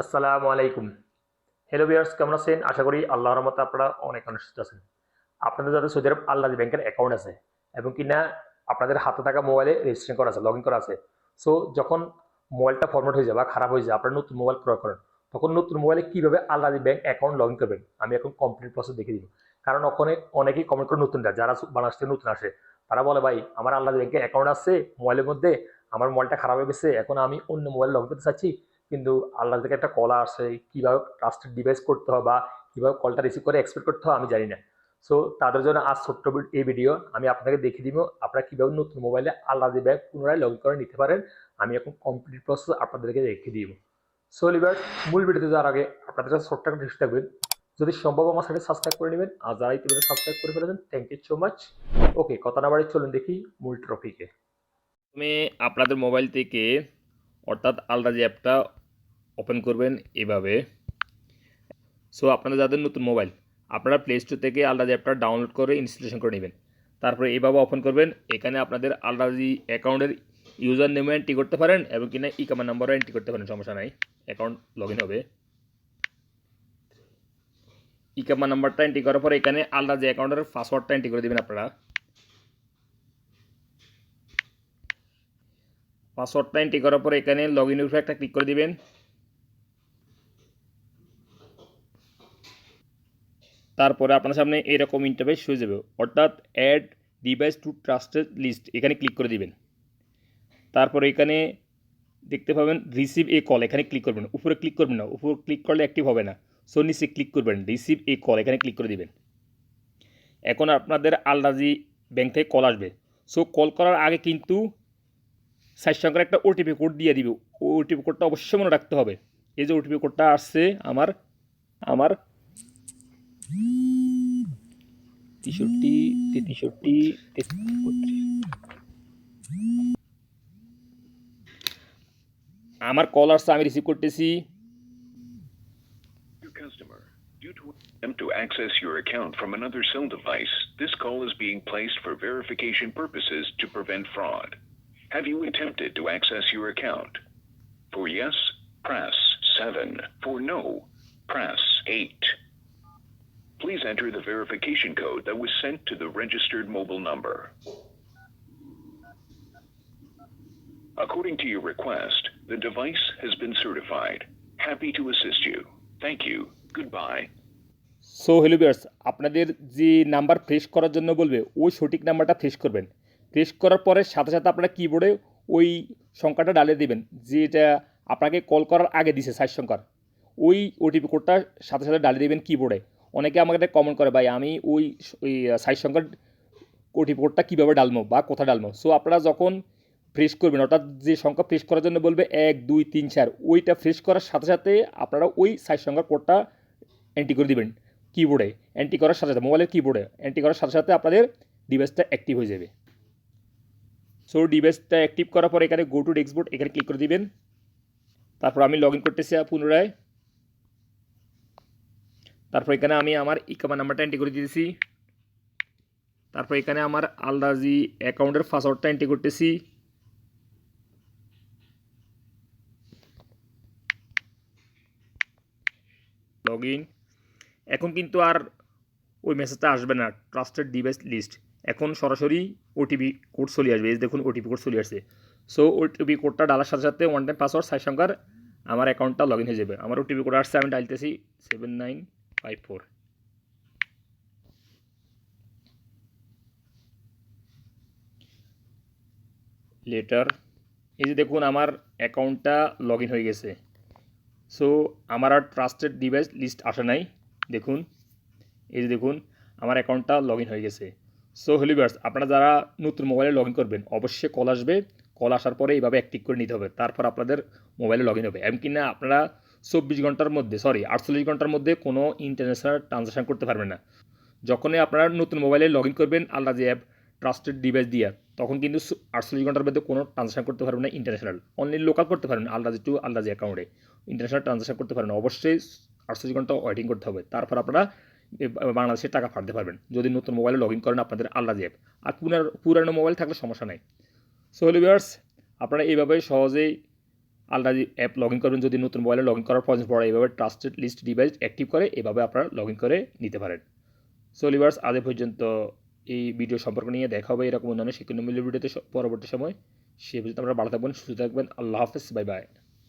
আসসালামু আলাইকুম। হ্যালো বিয়ার্স কেমন আছেন? আশা করি আল্লাহর রহমতে আপনারা অনেক অনুষ্ঠিত আছেন। আপনাদের যাদের সৌদি আরব আল্লাহ ব্যাংকের অ্যাকাউন্ট আছে এবং কিনা আপনাদের হাতে থাকা মোবাইলে রেজিস্ট্রেশন করা আছে লগ করা আছে। সো যখন মোবাইলটা ফরম্যাট হয়ে যায় বা খারাপ হয়ে যায়, আপনারা নতুন মোবাইল ক্রয় করেন, তখন নতুন মোবাইলে কীভাবে আল্লাহ ব্যাংক অ্যাকাউন্ট লগ ইন করবেন? আমি এখন কমপ্লিট প্রসেস দেখে দিব। কারণ ওখানে অনেকেই কমেন্ট করে নতুনরা যারা বাংলাদেশ থেকে নতুন আসে, তারা বলে, ভাই, আমার আল্লাহ ব্যাংকের অ্যাকাউন্ট আছে মোবাইলের মধ্যে, আমার মোবাইলটা খারাপ হয়ে গেছে, এখন আমি অন্য মোবাইল লগ করতে চাচ্ছি। কিন্তু আল্লাহ থেকে একটা কল আসে, কীভাবে ট্রাস্টেড ডিভাইস করতে হয় বা কীভাবে কলটা রিসিভ করে এক্সপেক্ট করতে হয় আমি জানি না। সো তাদের জন্য আজ ছোট্ট এই ভিডিও আমি আপনাকে দেখিয়ে দিব আপনারা কীভাবে নতুন মোবাইলে আল্লাহ ব্যাগ পুনরায় লগ করে নিতে পারেন। আমি এখন কমপ্লিট প্রসেস আপনাদেরকে দেখিয়ে দিব। সো লিবার মূল ভিডিওতে যাওয়ার আগে আপনাদের কাছে ছোট্ট একটা রিকোয়েস্ট থাকবেন যদি সম্ভব আমার সাথে সাবস্ক্রাইব করে নেবেন, আর যারা ইতিমধ্যে সাবস্ক্রাইব করে ফেলেছেন thank you so much okay কথা না বাড়ি চলুন দেখি মূল ট্রফিকে প্রথমে আপনাদের মোবাইল থেকে অর্থাৎ আলরাজি অ্যাপটা ওপেন করবেন এভাবে। সো আপনারা যাদের নতুন মোবাইল, আপনারা প্লে স্টোর থেকে আলরাজি অ্যাপটা ডাউনলোড করে ইনস্টলেশন করে নেবেন। তারপরে এইভাবে ওপেন করবেন, এখানে আপনাদের আলরাজি অ্যাকাউন্টের ইউজার নেমও এন্ট্রি করতে পারেন এবং কিনা ই কামার নাম্বারও এন্ট্রি করতে পারেন, সমস্যা নাই অ্যাকাউন্ট লগ হবে। ই কামার নাম্বারটা এন্ট্রি করার পরে এখানে আলরাজি অ্যাকাউন্টের পাসওয়ার্ডটা এন্ট্রি করে দেবেন আপনারা। পাসওয়ার্ডটা এন্ট্রি করার পরে এখানে লগ ইনের উপরে ক্লিক করে দিবেন। তারপরে আপনার সামনে এরকম ইন্টারফেস হয়ে যাবে। অর্থাৎ add device to trusted list এখানে ক্লিক করে দিবেন। তারপরে এখানে দেখতে পাবেন রিসিভ এ কল এখানে ক্লিক করবেন। উপরে ক্লিক করবেন না, উপরে ক্লিক করলে অ্যাক্টিভ হবে না। সো নিচে ক্লিক করবেন রিসিভ এ কল এখানে ক্লিক করে দিবেন। এখন আপনাদের আলরাজি ব্যাংক থেকে কল আসবে। সো কল করার আগে কিন্তু সাইজ সংখ্যার একটা ওটিপি কোড দিয়ে দিবে ওটিপি কোডটা অবশ্যই মনে রাখতে হবে এই যে ওটিপি কোডটা আসছে আমার আমার তেষট্টি তেষট্টি আমার কল আসছে আমি রিসিভ করতেছি to access your account from another cell device, this call is being placed for verification purposes to prevent fraud. Have you attempted to access your account? For yes, press 7. For no, press 8. Please enter the verification code that was sent to the registered mobile number. According to your request, the device has been certified. Happy to assist you. Thank you. Goodbye. So hello viewers আপনাদের যে number fresh করার জন্য বলবে ওই সঠিক নাম্বারটা fresh করবেন fresh করার পরে সাথে সাথে আপনারা কিবোর্ডে ওই সংখ্যাটা ডালিয়ে দেবেন, যেটা আপনাকে কল করার আগে দিছে সাইজ সংখ্যার। ওই ওটিপি কোডটা সাথে সাথে ডালিয়ে দেবেন কিবোর্ডে অনেকে আমাকে কমেন্ট করে, ভাই, আমি ওই ওই সাইজ সংখ্যার ওটিপি কোডটা কীভাবে ডালবো বা কোথায় ডালবো সো আপনারা যখন ফ্রেশ করবেন, অর্থাৎ যে সংখ্যা ফ্রেশ করার জন্য বলবে এক, দুই, তিন, চার, ওইটা ফ্রেশ করার সাথে সাথে আপনারা ওই সাইজ সংখ্যার কোডটা এন্ট্রি করে দিবেন কিবোর্ডে এন্ট্রি করার সাথে সাথে মোবাইলের কিবোর্ডে এন্ট্রি করার সাথে সাথে আপনাদের ডিভাইসটা অ্যাক্টিভ হয়ে যাবে। সো ডিভাইসটা অ্যাক্টিভ করার পর এখানে গো টু ডেস্কবোর্ড এখানে ক্লিক করে দিবেন। তারপর আমি লগ ইন করতেছি পুনরায়। তারপর এখানে আমি আমার ইকামা নাম্বারটা এন্ট্রি করে দিয়েছি তারপর এখানে আমার আলদাজি অ্যাকাউন্টের পাসওয়ার্ডটা এন্ট্রি করতেছি। লগ ইন এখন কিন্তু আর ওই মেসেজটা আসবে না ট্রাস্টেড ডিভাইস লিস্ট এখন সরাসরি ওটিপি কোড চলে আসবে। এই দেখুন ওটিপি কোড চলে আসছে। সো ওটিপি কোডটা ডালার সাথে সাথে ওয়ান টাইম পাসওয়ার্ড সাই সংখ্যার আমার অ্যাকাউন্টটা লগ ইন হয়ে যাবে। আমার ওটিপি কোড আসছে, আমি ডালতেছি seven nine five four letter এই যে দেখুন আমার অ্যাকাউন্টটা লগ ইন হয়ে গেছে। সো আমার আর ট্রাস্টেড ডিভাইস লিস্ট আসে নাই। দেখুন, এই যে দেখুন, আমার অ্যাকাউন্টটা লগ ইন হয়ে গেছে। সো হলিভার্স আপনারা যারা নতুন মোবাইলে লগ ইন করবেন, অবশ্যই কল আসবে। কল আসার পরে এইভাবে অ্যাক্টিভ করে নিতে হবে। তারপর আপনাদের মোবাইলে লগ ইন হবে। এমনকি না, আপনারা চব্বিশ ঘণ্টার মধ্যে সরি আটচল্লিশ ঘণ্টার মধ্যে কোনো ইন্টারন্যাশনাল ট্রানজাকশান করতে পারবেন না। যখনই আপনারা নতুন মোবাইলে লগ ইন করবেন যে অ্যাপ ট্রাস্টেড ডিভাইস দিয়ে, তখন কিন্তু আটচল্লিশ ঘণ্টার মধ্যে কোনো ট্রানজাকশান করতে পারবেন না ইন্টারন্যাশনাল অনলি লোকাল করতে পারবেন আলরাজি টু আলরাজি অ্যাকাউন্টে ইন্টারন্যাশনাল ট্রানজাকশন করতে পারবেন অবশ্যই আটচল্লিশ ঘণ্টা ওয়েটিং করতে হবে। তারপর আপনারা এ বাংলাদেশে টাকা পাঠাতে পারবেন। যদি নতুন মোবাইলে লগ ইন করেন আপনাদের আলরাজি অ্যাপ আর পুরানো পুরানো মোবাইল থাকলে সমস্যা নাই। সো হলিভিয়ার্স আপনারা এইভাবে সহজেই আলরাজি অ্যাপ লগ ইন করবেন। যদি নতুন মোবাইলে লগ ইন করার প্রয়োজন পড়ে এভাবে ট্রাস্টেড লিস্ট ডিভাইস অ্যাক্টিভ করে, এভাবে আপনারা লগ ইন করে নিতে পারেন। সো লিভার্স আজ পর্যন্ত এই ভিডিও সম্পর্ক নিয়ে দেখা হবে এরকম অন্যান্য শিক্ষণমূল্য ভিডিওতে পরবর্তী সময়। সে পর্যন্ত আমরা ভালো থাকবেন, সুস্থ থাকবেন। আল্লাহ হাফেজ বাই বাই